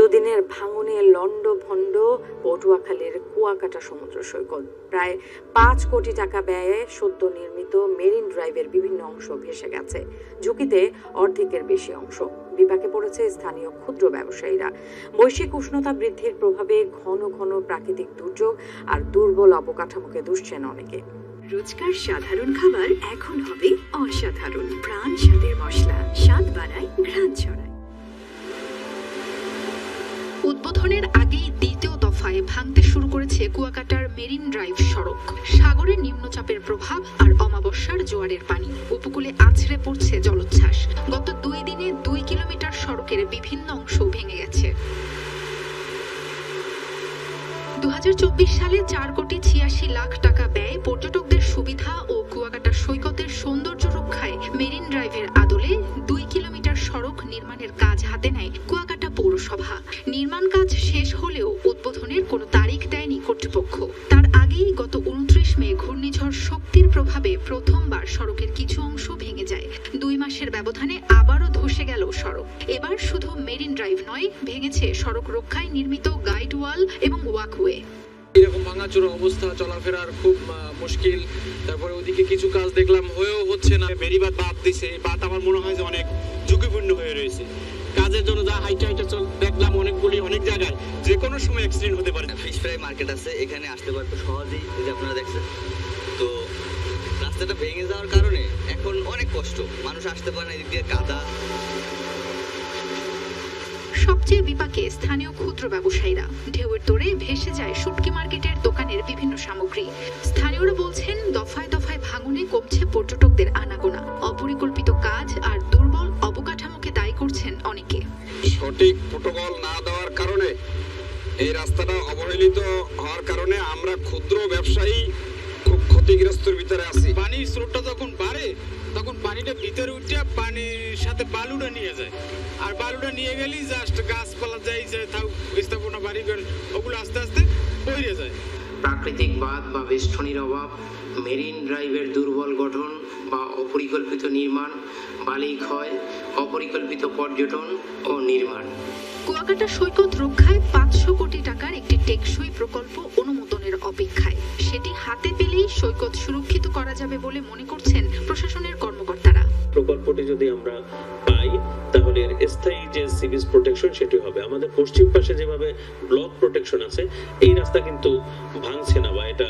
দুদিনের ভাঙনে লন্ড ভণ্ড পটুয়াখালীর কুয়াকাটা সমুদ্র সৈকত। প্রায় পাঁচ কোটি টাকা ব্যয়ে সদ্য নির্মিত মেরিন ড্রাইভের বিভিন্ন অংশ ভেসে গেছে। ঝুঁকিতে অর্ধেকের বেশি অংশ। বিপাকে পড়েছে স্থানীয় ক্ষুদ্র ব্যবসায়ীরা। বৈশ্বিক উষ্ণতা বৃদ্ধির প্রভাবে ঘন ঘন প্রাকৃতিক দুর্যোগ আর দুর্বল অবকাঠামোকে দুষছেন অনেকে। রোজকার সাধারণ খাবার এখন হবে অসাধারণ। প্রাণ স্বাদের মশলা। স্বাদ বাড়ায় ঘ্রাণ ছড়ায়। উদ্বোধনের আগেই দ্বিতীয় দফায় ভাঙতে শুরু করেছে কুয়াকাটার মেরিন ড্রাইভ সড়ক। সাগরের নিম্নচাপের প্রভাব আর অমাবস্যার জোয়ারের পানি। উপকূলে আছড়ে পড়ছে জলোচ্ছ্বাস। গত দুই দিনে দুই কিলোমিটার সড়কের বিভিন্ন অংশ ভেঙে গেছে। দু হাজার চব্বিশ সালে চার কোটি ছিয়াশি লাখ টাকা ব্যয় পর্যটকদের সুবিধা ও কুয়াকাটার সৈকতের সৌন্দর্য রক্ষায় মেরিন ড্রাইভের আদলে নির্মাণ কাজ শেষ হলেও উদ্বোধনের কোনো তারিখ দেয়নি কর্তৃপক্ষ। তার আগেই গত উনত্রিশ মে ঘূর্ণিঝড় শক্তির প্রভাবে প্রথমবার সড়কের কিছু অংশ ভেঙে যায়। দুই মাসের ব্যবধানে আবারও ধসে গেল সড়ক। এবার শুধু মেরিন ড্রাইভ নয়, ভেঙেছে সড়ক রক্ষায় নির্মিত গাইড ওয়াল এবং ওয়াকওয়ে। এরকম ভাঙাচোরা অবস্থা, চলাফেরার খুব মুশকিল। তারপরে ওদিকে কিছু কাজ দেখলাম, হয়েও হচ্ছে না। বেরিবাদ বাদ দিছে বাদ আমার মনে হয় যে অনেক ঝুঁকিপূর্ণ হয়ে রয়েছে। কাজের জন্য যা হাইটা হাইটা চল সময় অ্যাক্সিডেন্ট হতে পারে। ফিশ ফ্রাই মার্কেট আছে এখানে আসতে পারতো সহজেই যে আপনারা দেখছেন। তো রাস্তাটা ভেঙে যাওয়ার কারণে এখন অনেক কষ্ট। মানুষ আসতে পারে না এদিক দিয়ে কাদা। সবচেয়ে বিপাকে স্থানীয় ক্ষুদ্র ব্যবসায়ীরা। ঢেউয়ের তোড়ে ভেসে যায় শুটকি মার্কেটের দোকানের বিভিন্ন সামগ্রী। স্থানীয়রা বলছেন দফায় দফায় ভাঙনে কমছে পর্যটকদের আনাগোনা। অপরিকল্পিত কাজ আর দুর্বল অবকাঠামোকে দায়ী করছেন অনেকে। সঠিক প্রোটোকল না এই রাস্তাটা অবহেলিত হওয়ার কারণে আমরা ক্ষুদ্র ব্যবসায়ী খুব ক্ষতিগ্রস্তর ভিতরে আছি। পানির স্রোতটা যখন বাড়ে, তখন পানিটা ভিতরে উঠে পানির সাথে বালুটা নিয়ে যায়। আর বালুটা নিয়ে গেলেই জাস্ট গাছপালা যাই যায় থাক স্থাপনা বাড়ি ওগুলো আস্তে আস্তে পড়ে যায়। প্রাকৃতিক বাঁধ বা বেষ্টনীর অভাব মেরিন ড্রাইভের দুর্বল গঠন বা অপরিকল্পিত নির্মাণ বালি ক্ষয় অপরিকল্পিত পর্যটন ও নির্মাণ। কুয়াকাটা সৈকত রক্ষায় পাঁচশো কোটি টাকার একটি টেকসই প্রকল্প অনুমোদনের অপেক্ষায়। সেটি হাতে পেলেই সৈকত সুরক্ষিত করা যাবে বলে মনে করছেন প্রশাসনের কর্মকর্তারা। প্রকল্পটি যদি আমরা স্থায়ী যে সিভিস প্রোটেকশন সেটি হবে। আমাদের পশ্চিম পাশে যেভাবে ব্লক প্রোটেকশন আছে, এই রাস্তা কিন্তু ভাঙছে না বা এটা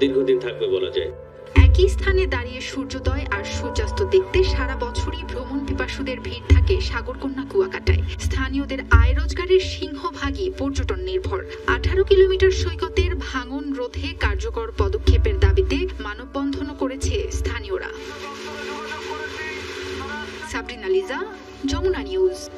দীর্ঘদিন থাকবে বলা যায়। একই স্থানে দাঁড়িয়ে সূর্যোদয় আর সূর্যাস্ত দেখতে সারা বছরই ভ্রমণ পিপাসুদের ভিড় থাকে সাগরকন্যা কুয়াকাটায়। স্থানীয়দের আয় রোজগারের সিংহভাগই পর্যটন নির্ভর। আঠারো কিলোমিটার সৈকতের ভাঙন রোধে কার্যকর পদক্ষেপের দাবিতে মানববন্ধনও করেছে স্থানীয়রা। Sabrina Liza Jamuna News